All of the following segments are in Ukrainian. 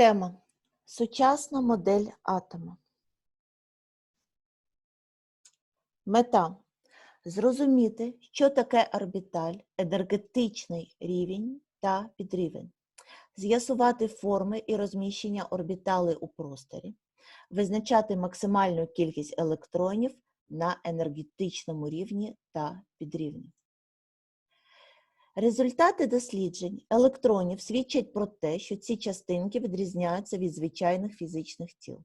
Тема Сучасна модель атома. Мета зрозуміти, що таке орбіталь, енергетичний рівень та підрівень, з'ясувати форми і розміщення орбітали у просторі, визначати максимальну кількість електронів на енергетичному рівні та підрівні. Результати досліджень електронів свідчать про те, що ці частинки відрізняються від звичайних фізичних тіл.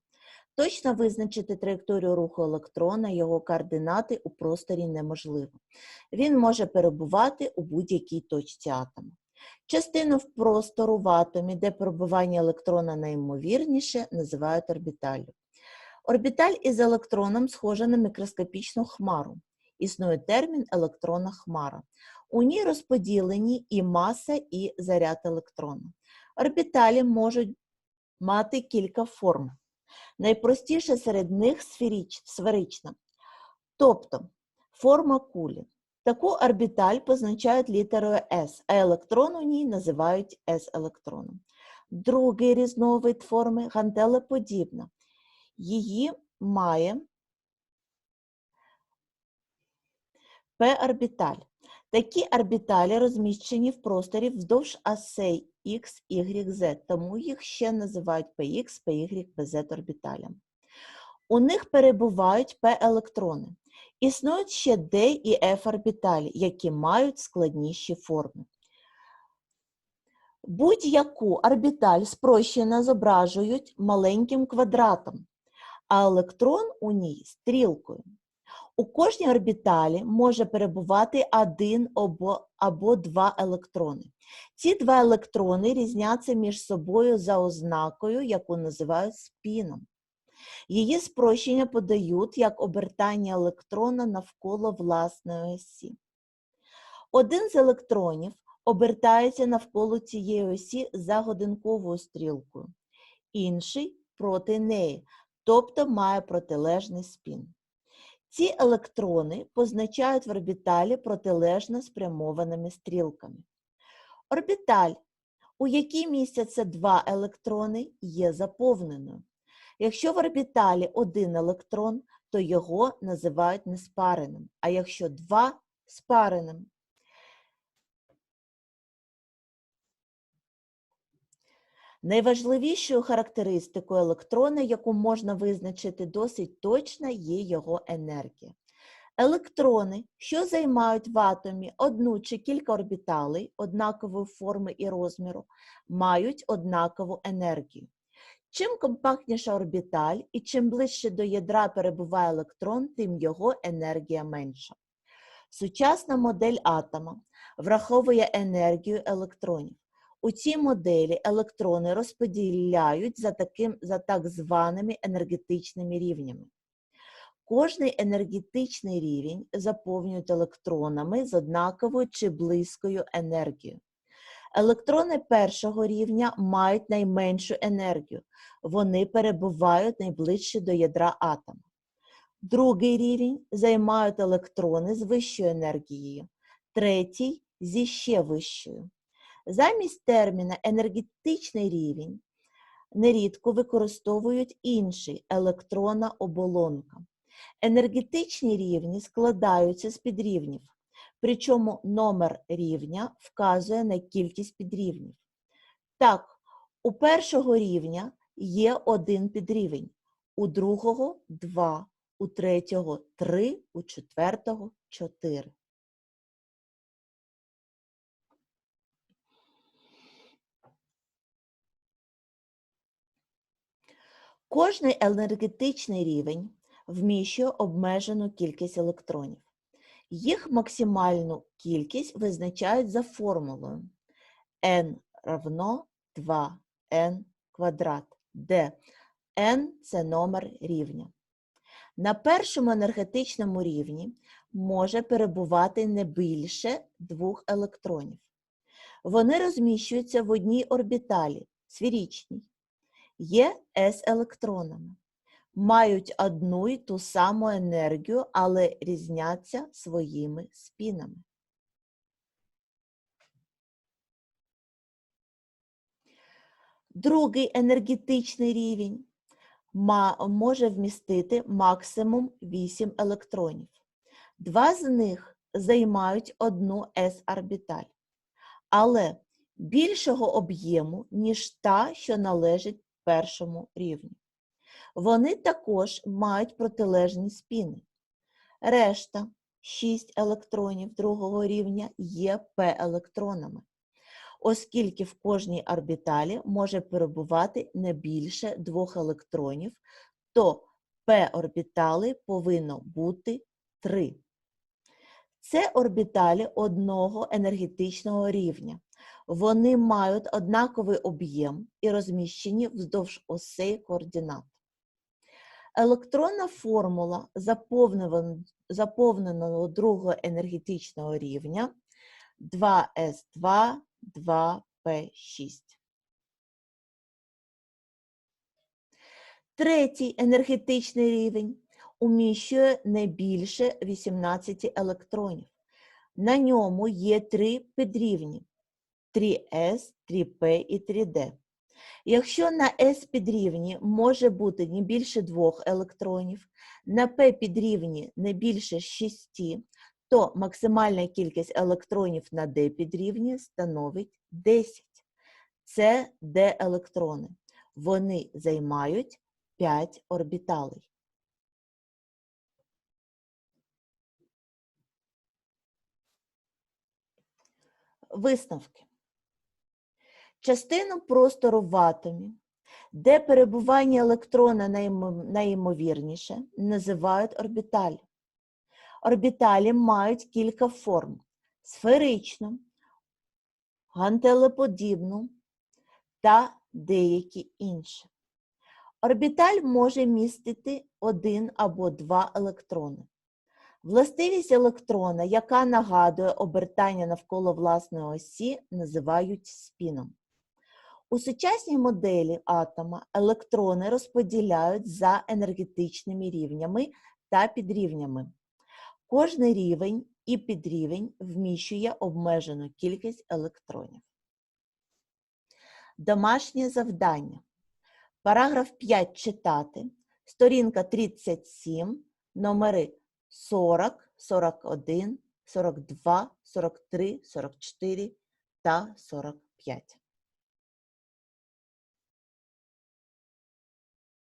Точно визначити траєкторію руху електрона, його координати у просторі неможливо. Він може перебувати у будь-якій точці атому. Частину в простору в атомі, де перебування електрона найімовірніше, називають орбіталлю. Орбіталь із електроном схожа на мікроскопічну хмару. Існує термін електронна хмара. У ній розподілені і маса, і заряд електрона. Орбіталі можуть мати кілька форм. Найпростіша серед них сферична, тобто форма кулі. Таку орбіталь позначають літерою S, а електрон у ній називають S-електроном. Другий різновид форми гантелеподібна. Її має P-орбіталь. Такі орбіталі розміщені в просторі вздовж осей X, Y, Z, тому їх ще називають PX, PY, PZ орбіталями. У них перебувають P-електрони. Існують ще D і F орбіталі, які мають складніші форми. Будь-яку орбіталь спрощено зображують маленьким квадратом, а електрон у ній стрілкою. У кожній орбіталі може перебувати один або, або два електрони. Ці два електрони різняться між собою за ознакою, яку називають спіном. Її спрощення подають як обертання електрона навколо власної осі. Один з електронів обертається навколо цієї осі за годинковою стрілкою, інший проти неї, тобто має протилежний спін. Ці електрони позначають в орбіталі протилежно спрямованими стрілками. Орбіталь, у якій містяться два електрони, є заповненою. Якщо в орбіталі один електрон, то його називають неспареним, а якщо два спареним. Найважливішою характеристикою електрона, яку можна визначити досить точно, є його енергія. Електрони, що займають в атомі одну чи кілька орбіталей однакової форми і розміру, мають однакову енергію. Чим компактніша орбіталь і чим ближче до ядра перебуває електрон, тим його енергія менша. Сучасна модель атома враховує енергію електронів. У цій моделі електрони розподіляють за, таким, за так званими енергетичними рівнями. Кожний енергетичний рівень заповнюють електронами з однаковою чи близькою енергією. Електрони першого рівня мають найменшу енергію, вони перебувають найближче до ядра атома. Другий рівень займають електрони з вищою енергією, третій зі ще вищою. Замість терміна енергетичний рівень нерідко використовують інший електрона оболонка. Енергетичні рівні складаються з підрівнів, причому номер рівня вказує на кількість підрівнів. Так, у першого рівня є один підрівень, у другого два, у третього три, у четвертого чотири. Кожний енергетичний рівень вміщує обмежену кількість електронів. Їх максимальну кількість визначають за формулою n равно 2n квадрат, де n – це номер рівня. На першому енергетичному рівні може перебувати не більше двох електронів. Вони розміщуються в одній орбіталі, сферичній, є s-електронами мають одну й ту саму енергію, але різняться своїми спінами. Другий енергетичний рівень може вмістити максимум 8 електронів. Два з них займають одну s-орбіталь, але більшого об'єму, ніж та, що належить першому рівню. Вони також мають протилежні спіни. Решта 6 електронів другого рівня є p-електронами, оскільки в кожній орбіталі може перебувати не більше двох електронів, то p-орбітали повинно бути 3. Це орбіталі одного енергетичного рівня. Вони мають однаковий об'єм і розміщені вздовж осей координат. Електронна формула заповненого, другого енергетичного рівня 2s2, 2p6. Третій енергетичний рівень уміщує не більше 18 електронів. На ньому є три підрівні 3s, 3p і 3d. Якщо на S підрівні може бути не більше двох електронів, на P підрівні не більше 6, то максимальна кількість електронів на D підрівні становить 10. Це D-електрони. Вони займають 5 орбіталей. Висновки. Частину простору в атомі, де перебування електрона найімовірніше, називають орбіталі. Орбіталі мають кілька форм: сферичну, гантелеподібну та деякі інші. Орбіталь може містити один або два електрони. Властивість електрона, яка нагадує обертання навколо власної осі, називають спіном. У сучасній моделі атома електрони розподіляють за енергетичними рівнями та підрівнями. Кожний рівень і підрівень вміщує обмежену кількість електронів. Домашнє завдання. Параграф 5 читати. Сторінка 37, номери 40, 41, 42, 43, 44 та 45.